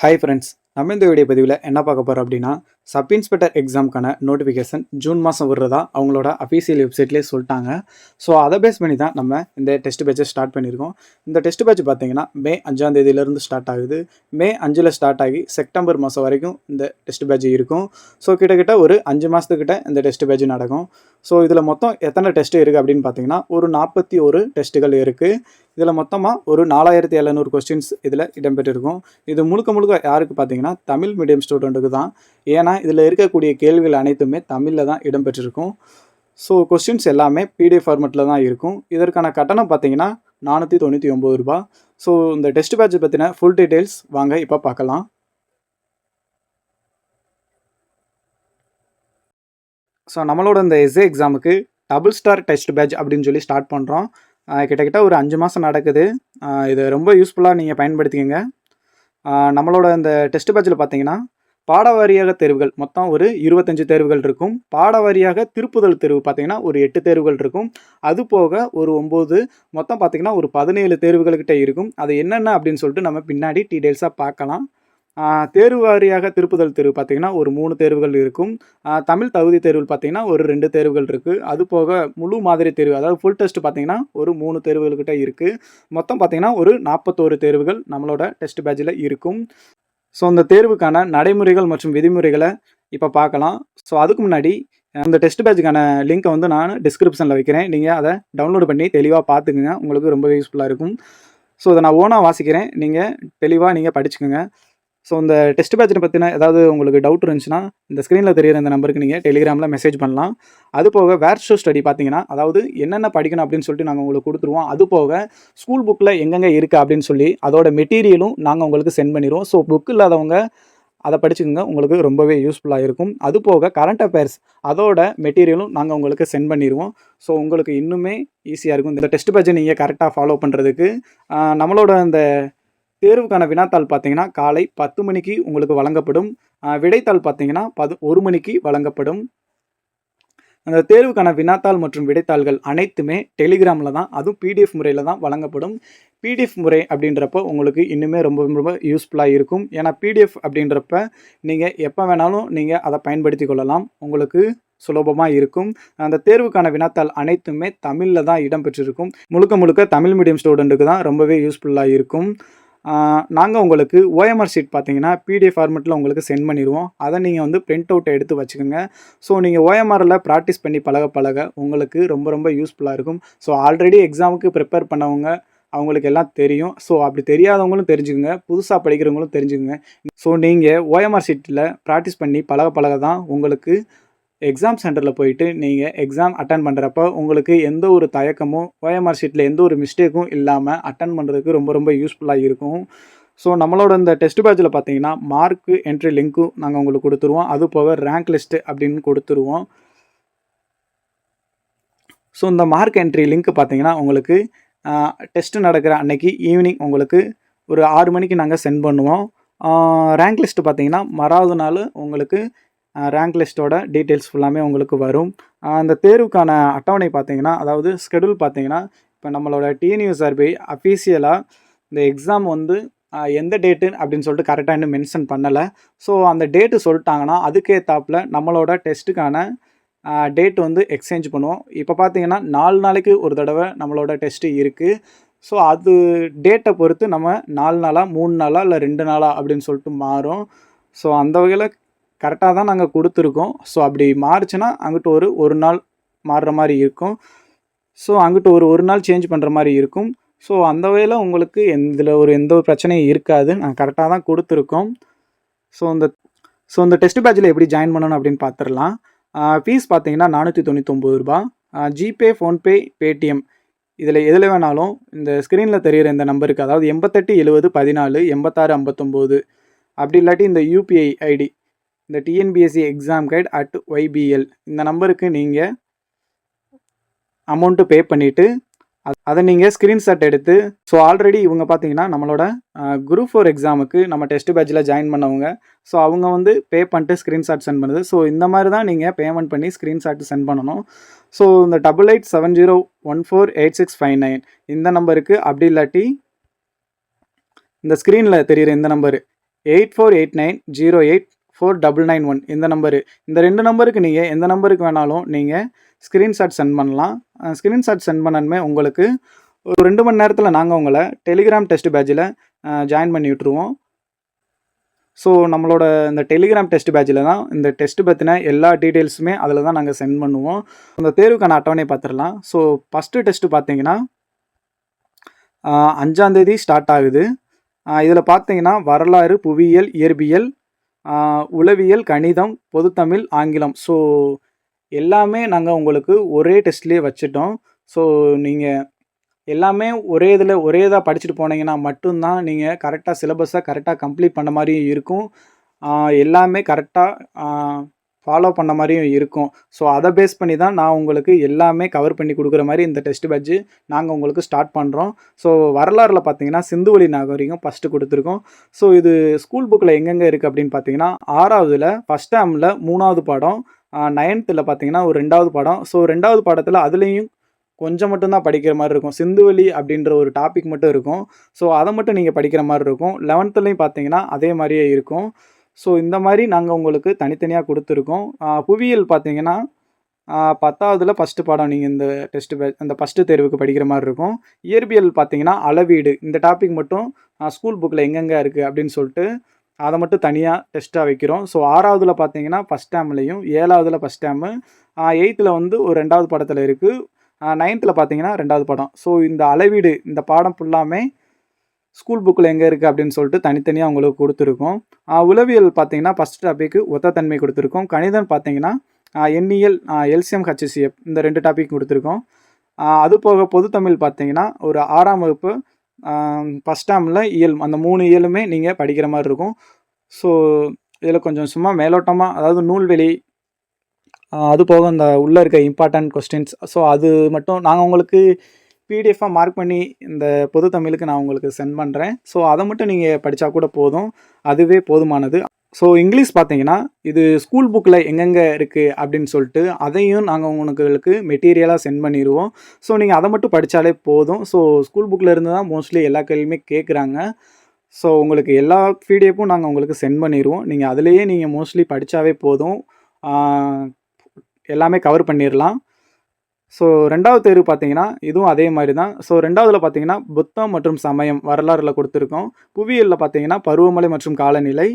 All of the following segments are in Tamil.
ஹாய் ஃப்ரெண்ட்ஸ் நம்ம இந்த வீடியோ பதிவில் என்ன பார்க்க போகிறோம் அப்படின்னா சப் இன்ஸ்பெக்டர் எக்ஸாம்க்கான நோட்டிஃபிகேஷன் ஜூன் மாதம் விடுறதா அவங்களோட அஃபீஷியல் வெப்சைட்லேயே சொல்லிட்டாங்க. ஸோ அதை பேஸ் பண்ணி தான் நம்ம இந்த டெஸ்ட் பேட்சை ஸ்டார்ட் பண்ணியிருக்கோம். இந்த டெஸ்ட் பேட்ச் பார்த்தீங்கன்னா மே அஞ்சாம் தேதியிலேருந்து ஸ்டார்ட் ஆகுது. மே அஞ்சில் ஸ்டார்ட் ஆகி செப்டம்பர் மாதம் வரைக்கும் இந்த டெஸ்ட் பேட்ச் இருக்கும். ஸோ கிட்டத்தட்ட ஒரு அஞ்சு மாதத்துக்கிட்ட இந்த டெஸ்ட் பேட்ச் நடக்கும். ஸோ இதில் மொத்தம் எத்தனை டெஸ்ட் இருக்குது அப்படின்னு பார்த்தீங்கன்னா ஒரு நாற்பத்தி ஒரு டெஸ்ட்டுகள் இருக்குது இதில் மொத்தமாக ஒரு நாலாயிரத்தி எழுநூறு கொஸ்டின்ஸ் இதில் இடம்பெற்றிருக்கும். இது முழுக்க முழுக்க யாருக்கு பார்த்தீங்கன்னா தமிழ் மீடியம் ஸ்டூடெண்ட்டுக்கு தான். ஏன்னா இதில் இருக்கக்கூடிய கேள்விகள் அனைத்துமே தமிழில் தான் இடம்பெற்றிருக்கும். ஸோ கொஸ்டின்ஸ் எல்லாமே பிடிஎஃப் ஃபார்மெட்டில் தான் இருக்கும். இதற்கான கட்டணம் பார்த்தீங்கன்னா நானூற்றி தொண்ணூற்றி ஒம்பது ரூபா. ஸோ இந்த டெஸ்ட் பேட்ச் பற்றின ஃபுல் டீட்டெயில்ஸ் வாங்க இப்போ பார்க்கலாம். ஸோ நம்மளோட இந்த எஸ்ஏ எக்ஸாமுக்கு டபுள் ஸ்டார் டெஸ்ட் பேட்ச் அப்படின்னு சொல்லி ஸ்டார்ட் பண்ணுறோம் கிட்டத்தட்ட ஒரு அஞ்சு மாதம் நடக்குது. இது ரொம்ப யூஸ்ஃபுல்லாக நீங்கள் பயன்படுத்திக்கங்க. நம்மளோட இந்த டெஸ்ட் பேட்சில் பார்த்தீங்கன்னா பாடவாரியாக தேர்வுகள் மொத்தம் ஒரு இருபத்தஞ்சு தேர்வுகள் இருக்கும். பாடவாரியாக திருப்புதல் தேர்வு பார்த்தீங்கன்னா ஒரு எட்டு தேர்வுகள் இருக்கும். அது போக ஒரு ஒம்பது மொத்தம் பார்த்தீங்கன்னா ஒரு பதினேழு தேர்வுகள்கிட்ட இருக்கும். அது என்னென்ன அப்படின்னு சொல்லிட்டு நம்ம பின்னாடி டீட்டெயில்ஸாக பார்க்கலாம். தேர்வு வாரியாக திருப்புதல் தேர்வு பார்த்தீங்கன்னா ஒரு மூணு தேர்வுகள் இருக்கும். தமிழ் தகுதி தேர்வு பார்த்தீங்கன்னா ஒரு ரெண்டு தேர்வுகள் இருக்குது அது போக முழு மாதிரி தேர்வு அதாவது ஃபுல் டெஸ்ட் பார்த்தீங்கன்னா ஒரு மூணு தேர்வுகள்கிட்ட இருக்குது மொத்தம் பார்த்தீங்கன்னா ஒரு நாற்பத்தோரு தேர்வுகள் நம்மளோட டெஸ்ட் பேட்சில் இருக்கும். ஸோ அந்த தேர்வுக்கான நடைமுறைகள் மற்றும் விதிமுறைகளை இப்போ பார்க்கலாம். ஸோ அதுக்கு முன்னாடி அந்த டெஸ்ட் பேட்சுக்கான லிங்க்கை வந்து நான் டிஸ்கிரிப்ஷனில் வைக்கிறேன். நீங்கள் அதை டவுன்லோட் பண்ணி தெளிவாக பார்த்துக்குங்க. உங்களுக்கு ரொம்ப யூஸ்ஃபுல்லாக இருக்கும். ஸோ அதை நான் ஓனாக வாசிக்கிறேன். நீங்கள் தெளிவாக நீங்கள் படிச்சுக்கோங்க. ஸோ இந்த டெஸ்ட் பேட்சை பற்றின ஏதாவது உங்களுக்கு டவுட் இருந்துச்சுன்னா இந்த ஸ்க்ரீனில் தெரியிற இந்த நம்பருக்கு நீங்கள் டெலிகிராமில் மெசேஜ் பண்ணலாம். அது போக வேர் ஷோ ஸ்டடி பார்த்தீங்கன்னா அதாவது என்னென்ன படிக்கணும் அப்படின்னு சொல்லிட்டு நாங்கள் உங்களுக்கு கொடுத்துருவோம். அது போக ஸ்கூல் புக்கில் எங்கெங்கே இருக்குது அப்படின்னு சொல்லி அதோட மெட்டீரியலும் நாங்கள் உங்களுக்கு சென்ட் பண்ணிடுவோம் ஸோ புக் இல்லாதவங்க அதை படிச்சுக்கோங்க. உங்களுக்கு ரொம்பவே யூஸ்ஃபுல்லாக இருக்கும். அது போக கரண்ட் அஃபேர்ஸ் அதோட மெட்டீரியலும் நாங்கள் உங்களுக்கு சென்ட் பண்ணிடுவோம் ஸோ உங்களுக்கு இன்னுமே ஈஸியாக இருக்கும். இந்த டெஸ்ட் பேட்சை நீங்கள் கரெக்டாக ஃபாலோ பண்ணுறதுக்கு நம்மளோட அந்த தேர்வுக்கான வினாத்தாள் பார்த்தீங்கன்னா காலை பத்து மணிக்கு உங்களுக்கு வழங்கப்படும். விடைத்தாள் பார்த்தீங்கன்னா பது ஒரு மணிக்கு வழங்கப்படும். அந்த தேர்வுக்கான வினாத்தாள் மற்றும் விடைத்தாள்கள் அனைத்துமே டெலிகிராமில் தான் அதுவும் பிடிஎஃப் முறையில் தான் வழங்கப்படும். பிடிஎஃப் முறை அப்படின்றப்ப உங்களுக்கு இன்னுமே ரொம்ப ரொம்ப யூஸ்ஃபுல்லாக இருக்கும். ஏன்னா பிடிஎஃப் அப்படின்றப்ப நீங்கள் எப்போ வேணாலும் நீங்கள் அதை பயன்படுத்தி கொள்ளலாம். உங்களுக்கு சுலபமாக இருக்கும். அந்த தேர்வுக்கான வினாத்தாள் அனைத்துமே தமிழில் தான் இடம்பெற்றிருக்கும். முழுக்க முழுக்க தமிழ் மீடியம் ஸ்டூடெண்ட்டுக்கு தான் ரொம்பவே யூஸ்ஃபுல்லாக இருக்கும். நாங்கள் உங்களுக்கு ஓஎம்ஆர் ஷீட் பார்த்தீங்கன்னா பிடிஎஃப் ஃபார்மெட்டில் உங்களுக்கு சென்ட் பண்ணிடுவோம் அதை நீங்கள் வந்து பிரிண்ட் அவுட்டை எடுத்து வச்சுக்கோங்க. ஸோ நீங்கள் ஓஎம்ஆரில் ப்ராக்டிஸ் பண்ணி பழக பழக உங்களுக்கு ரொம்ப ரொம்ப யூஸ்ஃபுல்லாக இருக்கும். ஸோ ஆல்ரெடி எக்ஸாமுக்கு ப்ரிப்பேர் பண்ணவங்க அவங்களுக்கு எல்லாம் தெரியும். ஸோ அப்படி தெரியாதவங்களும் தெரிஞ்சுக்கோங்க. புதுசாக படிக்கிறவங்களும் தெரிஞ்சுக்கோங்க. ஸோ நீங்கள் ஓஎம்ஆர் ஷீட்டில் ப்ராக்டிஸ் பண்ணி பழக பழக தான் உங்களுக்கு எக்ஸாம் சென்டரில் போயிட்டு நீங்கள் எக்ஸாம் அட்டன் பண்ணுறப்ப உங்களுக்கு எந்த ஒரு தயக்கமும் ஓஎம்ஆர் ஷீட்டில் எந்த ஒரு மிஸ்டேக்கும் இல்லாமல் அட்டன் பண்ணுறதுக்கு ரொம்ப ரொம்ப யூஸ்ஃபுல்லாக இருக்கும். ஸோ நம்மளோட இந்த டெஸ்ட் பேட்சில் பார்த்தீங்கன்னா மார்க்கு என்ட்ரி லிங்க்கும் நாங்கள் உங்களுக்கு கொடுத்துருவோம். அது போக ரேங்க் லிஸ்ட்டு அப்படின்னு கொடுத்துருவோம். ஸோ இந்த மார்க் என்ட்ரி லிங்க் பார்த்தீங்கன்னா உங்களுக்கு டெஸ்ட்டு நடக்கிற அன்னைக்கு ஈவினிங் உங்களுக்கு ஒரு ஆறு மணிக்கு நாங்கள் சென்ட் பண்ணுவோம். ரேங்க் லிஸ்ட்டு பார்த்தீங்கன்னா மறாவது நாள் உங்களுக்கு ரேங்க் லிஸ்ட்டோட டீட்டெயில்ஸ் ஃபுல்லாமே உங்களுக்கு வரும். அந்த தேர்வுக்கான அட்டவணை பார்த்தீங்கன்னா அதாவது ஸ்கெடியூல் பார்த்தீங்கன்னா இப்போ நம்மளோட டிஎன்யூஎஸ்ஆர்பி அஃபீஷியலாக இந்த எக்ஸாம் வந்து எந்த டேட்டு அப்படின்னு சொல்லிட்டு கரெக்டாக இன்னும் மென்ஷன் பண்ணலை. ஸோ அந்த டேட்டு சொல்லிட்டாங்கன்னா அதுக்கேற்றாப்பில் நம்மளோட டெஸ்ட்டுக்கான டேட் வந்து எக்ஸ்சேஞ்ச் பண்ணுவோம். இப்போ பார்த்தீங்கன்னா நாலு நாளைக்கு ஒரு தடவை நம்மளோட டெஸ்ட்டு இருக்குது ஸோ அது டேட்டை பொறுத்து நம்ம நாலு நாளாக மூணு நாளாக இல்லை ரெண்டு நாளாக அப்படின்னு சொல்லிட்டு மாறும். ஸோ அந்த வகையில் கரெக்டாக தான் நாங்கள் கொடுத்துருக்கோம். ஸோ அப்படி மாறுச்சுன்னா அங்கிட்டு ஒரு ஒரு நாள் மாறுற மாதிரி இருக்கும். ஸோ அங்கிட்டு ஒரு ஒரு நாள் சேஞ்ச் பண்ணுற மாதிரி இருக்கும். ஸோ அந்த வகையில் உங்களுக்கு இதில் ஒரு எந்த ஒரு பிரச்சனையும் இருக்காது. நாங்கள் கரெக்டாக தான் கொடுத்துருக்கோம். ஸோ இந்த ஸோ இந்த டெஸ்ட் பேட்சில் எப்படி ஜாயின் பண்ணணும் அப்படின்னு பார்த்துடலாம் ஃபீஸ் பார்த்தீங்கன்னா நானூற்றி தொண்ணூத்தொம்பது ரூபா. ஜிபே ஃபோன்பே பேடிஎம் இதில் எதில் வேணாலும் இந்த ஸ்க்ரீனில் தெரிகிற இந்த நம்பருக்கு அதாவது எண்பத்தெட்டு எழுபது பதினாலு எண்பத்தாறு ஐம்பத்தொம்போது அப்படி இல்லாட்டி இந்த யூபிஐ ஐடி இந்த TNPSC exam guide at YBL இந்த நம்பருக்கு நீங்கள் அமௌண்ட்டு பே பண்ணிவிட்டு அதை நீங்கள் ஸ்க்ரீன்ஷாட் எடுத்து ஸோ ஆல்ரெடி இவங்க பார்த்தீங்கன்னா நம்மளோட குரூப் ஃபோர் எக்ஸாமுக்கு நம்ம டெஸ்ட் பேட்சில் ஜாயின் பண்ணவங்க. ஸோ அவங்க வந்து பே பண்ணிட்டு ஸ்க்ரீன்ஷாட் சென்ட் பண்ணுது. ஸோ இந்த மாதிரி தான் நீங்கள் பேமெண்ட் பண்ணி ஸ்க்ரீன்ஷாட் சென்ட் பண்ணணும். ஸோ இந்த double eight seven zero one four eight six five nine இந்த நம்பருக்கு அப்படி இல்லாட்டி இந்த ஸ்க்ரீனில் தெரிகிற இந்த number eight four eight nine zero eight four double nine one இந்த நம்பரு இந்த ரெண்டு நம்பருக்கு நீங்கள் எந்த நம்பருக்கு வேணாலும் நீங்கள் ஸ்க்ரீன்ஷாட் சென்ட் பண்ணலாம். ஸ்க்ரீன்ஷாட் சென்ட் பண்ணணுமே உங்களுக்கு ஒரு ரெண்டு மணி நேரத்தில் நாங்கள் உங்களை டெலிகிராம் டெஸ்ட் பேட்சில் ஜாயின் பண்ணி விட்ருவோம் ஸோ நம்மளோட இந்த டெலிகிராம் டெஸ்ட் பேட்சில் தான் இந்த டெஸ்ட் பற்றின எல்லா டீட்டெயில்ஸுமே அதில் தான் நாங்கள் சென்ட் பண்ணுவோம். அந்த தேர்வுக்கான அட்டவணை பார்த்துடலாம். ஸோ ஃபஸ்ட்டு டெஸ்ட்டு பார்த்தீங்கன்னா அஞ்சாந்தேதி ஸ்டார்ட் ஆகுது. இதில் பார்த்தீங்கன்னா வரலாறு புவியியல் இயற்பியல் உளவியல் கணிதம் பொதுத்தமிழ் ஆங்கிலம். ஸோ எல்லாமே நாங்கள் உங்களுக்கு ஒரே டெஸ்ட்லேயே வச்சுட்டோம். ஸோ நீங்கள் எல்லாமே ஒரே இதில் ஒரே இதாக படிச்சுட்டு போனீங்கன்னா மட்டும்தான் நீங்கள் கரெக்டாக சிலபஸை கரெக்டாக கம்ப்ளீட் பண்ண மாதிரியும் இருக்கும். எல்லாமே கரெக்டாக ஃபாலோ பண்ண மாதிரியும் இருக்கும். ஸோ அதை பேஸ் பண்ணி தான் நான் உங்களுக்கு எல்லாமே கவர் பண்ணி கொடுக்குற மாதிரி இந்த டெஸ்ட் பேட்ச்சு நாங்கள் உங்களுக்கு ஸ்டார்ட் பண்ணுறோம் ஸோ வரலாறில் பார்த்தீங்கன்னா சிந்துவெளி நாகரிகம் ஃபஸ்ட்டு கொடுத்துருக்கோம். ஸோ இது ஸ்கூல் புக்கில் எங்கெங்கே இருக்குது அப்படின்னு பார்த்தீங்கன்னா ஆறாவதுல ஃபஸ்ட் டேமில் மூணாவது பாடம் நைன்த்தில் பார்த்தீங்கன்னா ஒரு ரெண்டாவது பாடம். ஸோ ரெண்டாவது பாடத்தில் அதுலேயும் கொஞ்சம் மட்டும்தான் படிக்கிற மாதிரி இருக்கும். சிந்துவெளி அப்படின்ற ஒரு டாபிக் மட்டும் இருக்கும். ஸோ அதை மட்டும் நீங்கள் படிக்கிற மாதிரி இருக்கும். லெவன்த்துலேயும் பார்த்தீங்கன்னா அதே மாதிரியே இருக்கும். ஸோ இந்த மாதிரி நாங்கள் உங்களுக்கு தனித்தனியாக கொடுத்துருக்கோம். புவியியல் பார்த்தீங்கன்னா பத்தாவதுல ஃபஸ்ட்டு பாடம் நீங்கள் இந்த டெஸ்ட் அந்த ஃபஸ்ட்டு தேர்வுக்கு படிக்கிற மாதிரி இருக்கும். இயற்பியல் பார்த்தீங்கன்னா அளவீடு. இந்த டாபிக் மட்டும் ஸ்கூல் புக்கில் எங்கெங்கே இருக்குது அப்படின்னு சொல்லிட்டு அதை மட்டும் தனியாக டெஸ்ட்டாக வைக்கிறோம். ஸோ ஆறாவதுல பார்த்தீங்கன்னா ஃபஸ்ட் டேம்லையும் ஏழாவதுல ஃபஸ்ட் டேமு எயித்தில் வந்து ஒரு ரெண்டாவது படத்தில் இருக்குது நைன்த்தில் பார்த்தீங்கன்னா ரெண்டாவது படம். ஸோ இந்த அளவீடு இந்த பாடம் ஃபுல்லாமே ஸ்கூல் புக்கில் எங்கே இருக்குது அப்படின்னு சொல்லிட்டு தனித்தனியாக உங்களுக்கு கொடுத்துருக்கோம். உளவியல் பார்த்தீங்கன்னா ஃபஸ்ட் டாபிக்கு ஒத்தத்தன்மை கொடுத்துருக்கோம். கணிதம் பார்த்தீங்கன்னா எண்ணியல் எல்சிஎம் ஹச்சிசிஎஃப் இந்த ரெண்டு டாபிக் கொடுத்துருக்கோம். அது போக பொதுத்தமிழ் பார்த்தீங்கன்னா ஒரு ஆறாம் வகுப்பு ஃபஸ்ட் டேமில் இயல் அந்த மூணு இயலுமே நீங்கள் படிக்கிற மாதிரி இருக்கும். ஸோ இதில் கொஞ்சம் சும்மா மேலோட்டமாக அதாவது நூல்வெளி அது போக அந்த உள்ளே இருக்க இம்பார்ட்டன்ட் கொஸ்டின்ஸ் ஸோ அது மட்டும் நாங்கள் உங்களுக்கு பிடிஎஃபாக மார்க் பண்ணி இந்த பொது தமிழுக்கு நான் உங்களுக்கு சென்ட் பண்ணுறேன் ஸோ அதை மட்டும் நீங்கள் படித்தா கூட போதும். அதுவே போதுமானது. ஸோ இங்கிலீஷ் பார்த்தீங்கன்னா இது ஸ்கூல் புக்கில் எங்கெங்கே இருக்குது அப்படின்னு சொல்லிட்டு அதையும் நாங்கள் உங்களுக்கு மெட்டீரியலாக சென்ட் பண்ணிடுவோம் ஸோ நீங்கள் அதை மட்டும் படித்தாலே போதும். ஸோ ஸ்கூல் புக்கில் இருந்து தான் மோஸ்ட்லி எல்லா கேள்வியுமே கேட்குறாங்க ஸோ உங்களுக்கு எல்லா பிடிஎஃப்பும் நாங்கள் உங்களுக்கு சென்ட் பண்ணிடுவோம் நீங்கள் அதிலேயே நீங்கள் மோஸ்ட்லி படித்தாவே போதும். எல்லாமே கவர் பண்ணிடலாம் ஸோ ரெண்டாவது தேர்வு பார்த்தீங்கன்னா இதுவும் அதே மாதிரி தான் ஸோ ரெண்டாவதுல பார்த்தீங்கன்னா புத்தம் மற்றும் சமயம் வரலாறுல கொடுத்துருக்கோம். புவியியலில் பார்த்தீங்கன்னா பருவமழை மற்றும் காலநிலை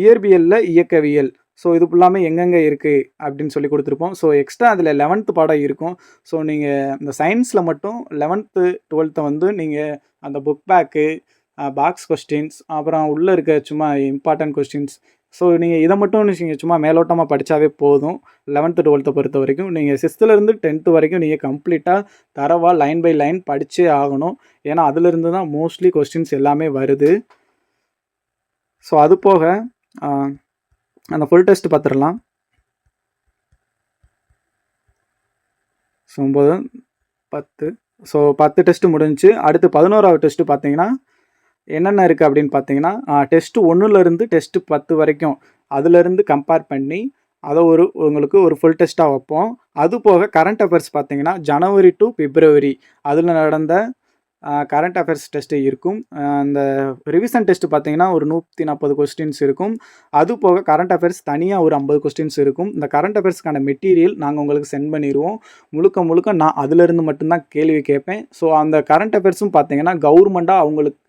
இயற்பியலில் இயக்கவியல். ஸோ இது ஃபுல்லாமே எங்கெங்கே இருக்குது அப்படின்னு சொல்லி கொடுத்துருப்போம். ஸோ எக்ஸ்ட்ரா அதில் லெவன்த்து பாடம் இருக்கும். ஸோ நீங்கள் இந்த சயின்ஸில் மட்டும் லெவன்த்து டுவெல்த்தை வந்து நீங்கள் அந்த புக் பேக்கு பாக்ஸ் கொஸ்டின்ஸ் அப்புறம் உள்ளே இருக்க சும்மா இம்பார்ட்டன்ட் கொஸ்டின்ஸ் ஸோ நீங்கள் இதை மட்டும் நீங்கள் சும்மா மேலோட்டமாக படித்தாவே போதும். லெவன்த்து டுவெல்த்தை பொறுத்த வரைக்கும் நீங்கள் சிக்ஸ்த்துலேருந்து டென்த்து வரைக்கும் நீங்கள் கம்ப்ளீட்டாக தரவாக லைன் பை லைன் படித்தே ஆகணும். ஏன்னா அதுலேருந்து தான் மோஸ்ட்லி கொஸ்டின்ஸ் எல்லாமே வருது. ஸோ அது போக அந்த ஃபுல் டெஸ்ட் பார்த்துடலாம் ஸோ ஒம்பது பத்து. ஸோ பத்து டெஸ்ட்டு முடிஞ்சு அடுத்து பதினோராவது டெஸ்ட்டு பார்த்தீங்கன்னா என்னென்ன இருக்குது அப்படின்னு பார்த்தீங்கன்னா டெஸ்ட்டு ஒன்றுலேருந்து டெஸ்ட்டு பத்து வரைக்கும் அதுலேருந்து கம்பேர் பண்ணி அதை ஒரு உங்களுக்கு ஒரு ஃபுல் டெஸ்ட்டாக வைப்போம். அது போக கரண்ட் அஃபேர்ஸ் பார்த்தீங்கன்னா ஜனவரி டு பிப்ரவரி அதில் நடந்த கரண்ட் அஃபேர்ஸ் டெஸ்ட்டு இருக்கும். அந்த ரிவிஷன் டெஸ்ட்டு பார்த்தீங்கன்னா ஒரு நூற்றி நாற்பது கொஸ்டின்ஸ் இருக்கும். அது போக கரண்ட் அஃபேர்ஸ் தனியாக ஒரு ஐம்பது கொஸ்டின்ஸ் இருக்கும். இந்த கரண்ட் அஃபேர்ஸ்க்கான மெட்டீரியல் நாங்கள் உங்களுக்கு சென்ட் பண்ணிடுவோம் முழுக்க முழுக்க நான் அதிலிருந்து மட்டும்தான் கேள்வி கேட்பேன். ஸோ அந்த கரண்ட் அஃபேர்ஸும் பார்த்தீங்கன்னா கவர்மெண்ட்டாக அவங்களுக்கு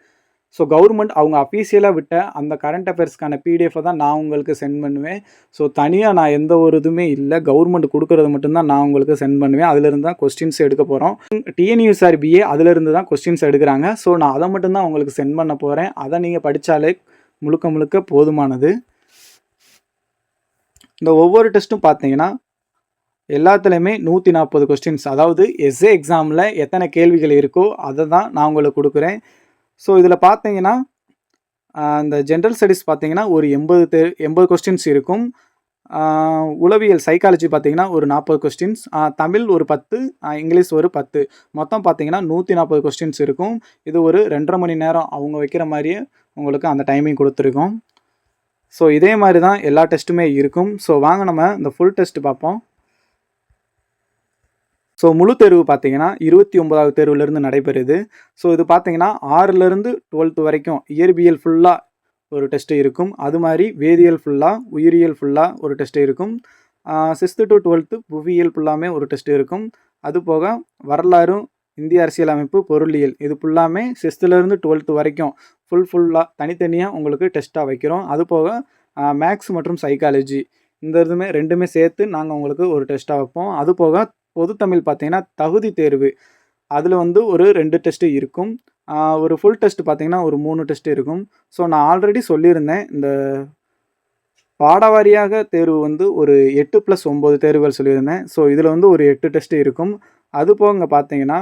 ஸோ கவர்மெண்ட் அவங்க அஃபீஷியலாக விட்ட அந்த கரண்ட் அஃபேர்ஸ்க்கான பிடிஎஃபை தான் நான் உங்களுக்கு சென்ட் பண்ணுவேன். ஸோ தனியாக நான் எந்த ஒரு இதுவுமே இல்லை. கவர்மெண்ட் கொடுக்குறது மட்டும்தான் நான் உங்களுக்கு சென்ட் பண்ணுவேன். அதிலிருந்து தான் கொஸ்டின்ஸ் எடுக்க போகிறோம் டிஎன்யூஎஸ்ஆர்பிஏ அதிலிருந்து தான் கொஸ்டின்ஸ் எடுக்கிறாங்க. ஸோ நான் அதை மட்டும்தான் உங்களுக்கு சென்ட் பண்ண போகிறேன் அதை நீங்கள் படித்தாலே முழுக்க முழுக்க போதுமானது. இந்த ஒவ்வொரு டெஸ்ட்டும் பார்த்தீங்கன்னா எல்லாத்துலேயுமே நூற்றி நாற்பது கொஸ்டின்ஸ் அதாவது எஸ்ஏ எக்ஸாமில் எத்தனை கேள்விகள் இருக்கோ அதை தான் நான் உங்களுக்கு கொடுக்குறேன். ஸோ இதில் பார்த்தீங்கன்னா இந்த ஜென்ரல் ஸ்டடீஸ் பார்த்தீங்கன்னா ஒரு எண்பது தே எண்பது கொஸ்டின்ஸ் இருக்கும். உளவியல் சைக்காலஜி பார்த்தீங்கன்னா ஒரு நாற்பது கொஸ்டின்ஸ் தமிழ் ஒரு பத்து இங்கிலீஷ் ஒரு பத்து. மொத்தம் பார்த்தீங்கன்னா நூற்றி நாற்பது கொஸ்டின்ஸ் இருக்கும். இது ஒரு ரெண்டரை மணி நேரம் அவங்க வைக்கிற மாதிரியே உங்களுக்கு அந்த டைமிங் கொடுத்துருக்கோம். ஸோ இதே மாதிரி தான் எல்லா டெஸ்ட்டுமே இருக்கும். ஸோ வாங்க நம்ம இந்த ஃபுல் டெஸ்ட் பார்ப்போம். ஸோ முழு தேர்வு பார்த்தீங்கன்னா இருபத்தி ஒன்பதாவது தேர்வுலேருந்து நடைபெறுது. ஸோ இது பார்த்தீங்கன்னா ஆறுலேருந்து டுவெல்த்து வரைக்கும் இயற்பியல் ஃபுல்லாக ஒரு டெஸ்ட்டு இருக்கும். அது மாதிரி வேதியியல் ஃபுல்லாக உயிரியல் ஃபுல்லாக ஒரு டெஸ்ட்டு இருக்கும். சிக்ஸ்த்து டு டுவெல்த்து புவியியல் ஃபுல்லாமே ஒரு டெஸ்ட்டு இருக்கும். அது போக வரலாறும் இந்திய அரசியலமைப்பு பொருளியல் இது ஃபுல்லாமே சிக்ஸ்த்துலேருந்து டுவெல்த்து வரைக்கும் ஃபுல் ஃபுல்லாக தனித்தனியாக உங்களுக்கு டெஸ்ட்டாக வைக்கிறோம். அது போக மேக்ஸ் மற்றும் சைக்காலஜி இந்த இதுமே ரெண்டுமே சேர்த்து நாங்கள் உங்களுக்கு ஒரு டெஸ்ட்டாக வைப்போம். அது போக பொதுத்தமிழ் பார்த்தீங்கன்னா தகுதி தேர்வு. அதில் வந்து ஒரு ரெண்டு டெஸ்ட்டு இருக்கும். ஒரு ஃபுல் டெஸ்ட் பார்த்தீங்கன்னா ஒரு மூணு டெஸ்ட் இருக்கும். ஸோ நான் ஆல்ரெடி சொல்லியிருந்தேன் இந்த பாடவாரியாக தேர்வு வந்து ஒரு எட்டு ப்ளஸ் ஒம்பது தேர்வுகள் சொல்லியிருந்தேன். ஸோ இதில் வந்து ஒரு எட்டு டெஸ்ட்டு இருக்கும். அது போக இங்கே பார்த்தீங்கன்னா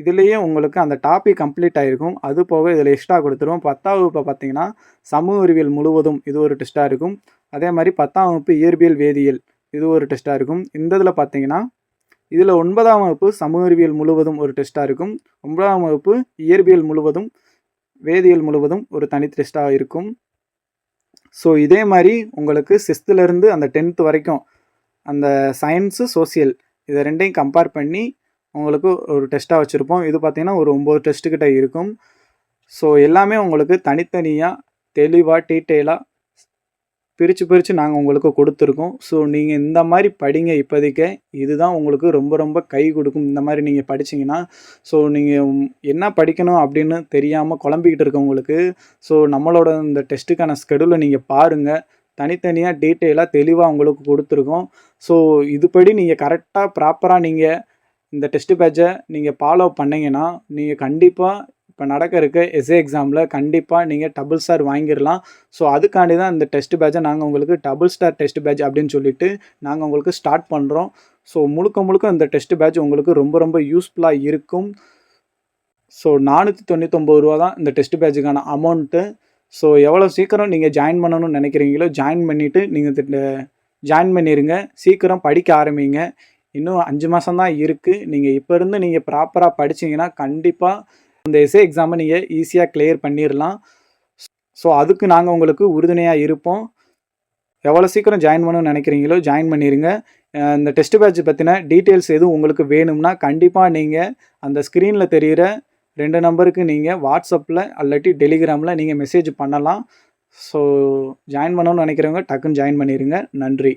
இதுலேயே உங்களுக்கு அந்த டாபிக் கம்ப்ளீட் ஆகிருக்கும் அது போக இதில் எக்ஸ்ட்ரா கொடுத்துருவோம். பத்தாம் வகுப்பை பார்த்தீங்கன்னா சமூக அறிவியல் முழுவதும் இது ஒரு டெஸ்ட்டாக இருக்கும். அதே மாதிரி பத்தாம் வகுப்பு இயற்பியல் வேதியியல் இது ஒரு டெஸ்ட்டாக இருக்கும். இந்த இதில் பார்த்தீங்கன்னா இதில் ஒன்பதாம் வகுப்பு சமூக அறிவியல் முழுவதும் ஒரு டெஸ்ட்டாக இருக்கும். ஒன்பதாம் வகுப்பு இயற்பியல் முழுவதும் வேதியியல் முழுவதும் ஒரு தனி டெஸ்ட்டாக இருக்கும். ஸோ இதே மாதிரி உங்களுக்கு சிக்ஸ்த்துலேருந்து அந்த டென்த்து வரைக்கும் அந்த சயின்ஸு சோசியல் இதை ரெண்டையும் கம்பேர் பண்ணி உங்களுக்கு ஒரு டெஸ்ட்டாக வச்சுருப்போம். இது பார்த்திங்கன்னா ஒரு ஒம்பது டெஸ்ட்டுக்கிட்ட இருக்கும். ஸோ எல்லாமே உங்களுக்கு தனித்தனியாக தெளிவாக டீட்டெயிலாக பிரித்து பிரித்து நாங்கள் உங்களுக்கு கொடுத்துருக்கோம். ஸோ நீங்கள் இந்த மாதிரி படிங்க இப்போதைக்கு. இதுதான் உங்களுக்கு ரொம்ப ரொம்ப கை கொடுக்கும். இந்த மாதிரி நீங்கள் படிச்சிங்கன்னா ஸோ நீங்கள் என்ன படிக்கணும் அப்படின்னு தெரியாமல் குழம்பிக்கிட்டு இருக்கவங்களுக்கு ஸோ நம்மளோட இந்த டெஸ்ட்டுக்கான ஸ்கெடியூலை நீங்கள் பாருங்கள் தனித்தனியாக டீட்டெயிலாக தெளிவாக உங்களுக்கு கொடுத்துருக்கோம். ஸோ இதுபடி நீங்கள் கரெக்டாக ப்ராப்பராக நீங்கள் இந்த டெஸ்ட் பேட்சை நீங்கள் ஃபாலோ பண்ணிங்கன்னா நீங்கள் கண்டிப்பாக இப்போ நடக்க இருக்க எஸ்ஏ எக்ஸாமில் கண்டிப்பாக நீங்கள் டபுள் ஸ்டார் வாங்கிடலாம் ஸோ அதுக்காண்டி தான் இந்த டெஸ்ட் பேட்சை நாங்கள் உங்களுக்கு டபுள் ஸ்டார் டெஸ்ட் பேட்ச் அப்படின்னு சொல்லிட்டு நாங்கள் உங்களுக்கு ஸ்டார்ட் பண்ணுறோம் ஸோ முழுக்க முழுக்க இந்த டெஸ்ட் பேட்ச் உங்களுக்கு ரொம்ப ரொம்ப யூஸ்ஃபுல்லாக இருக்கும். ஸோ நானூற்றி தொண்ணூத்தொம்பது ரூபா தான் இந்த டெஸ்ட் பேட்சுக்கான அமௌண்ட்டு ஸோ எவ்வளோ சீக்கிரம் நீங்கள் ஜாயின் பண்ணணும்னு நினைக்கிறீங்களோ ஜாயின் பண்ணிவிட்டு நீங்கள் ஜாயின் பண்ணிடுங்க சீக்கிரம் படிக்க ஆரம்பிங்க. இன்னும் அஞ்சு மாதம் தான் இருக்குது நீங்கள் இப்போ இருந்து நீங்கள் ப்ராப்பராக படிச்சீங்கன்னா கண்டிப்பாக இந்த எஸ்ஏ எக்ஸாமை நீங்கள் ஈஸியாக கிளியர் பண்ணிடலாம் ஸோ அதுக்கு நாங்கள் உங்களுக்கு உறுதுணையாக இருப்போம். எவ்வளோ சீக்கிரம் ஜாயின் பண்ணணும்னு நினைக்கிறீங்களோ ஜாயின் பண்ணிடுங்க இந்த டெஸ்ட் பேட்ச் பற்றின டீட்டெயில்ஸ் எதுவும் உங்களுக்கு வேணும்னா கண்டிப்பாக நீங்கள் அந்த ஸ்க்ரீனில் தெரிகிற ரெண்டு நம்பருக்கு நீங்கள் வாட்ஸ்அப்பில் அல்லாட்டி டெலிகிராமில் நீங்கள் மெசேஜ் பண்ணலாம். ஸோ ஜாயின் பண்ணணும்னு நினைக்கிறவங்க டக்குன்னு ஜாயின் பண்ணிடுங்க நன்றி.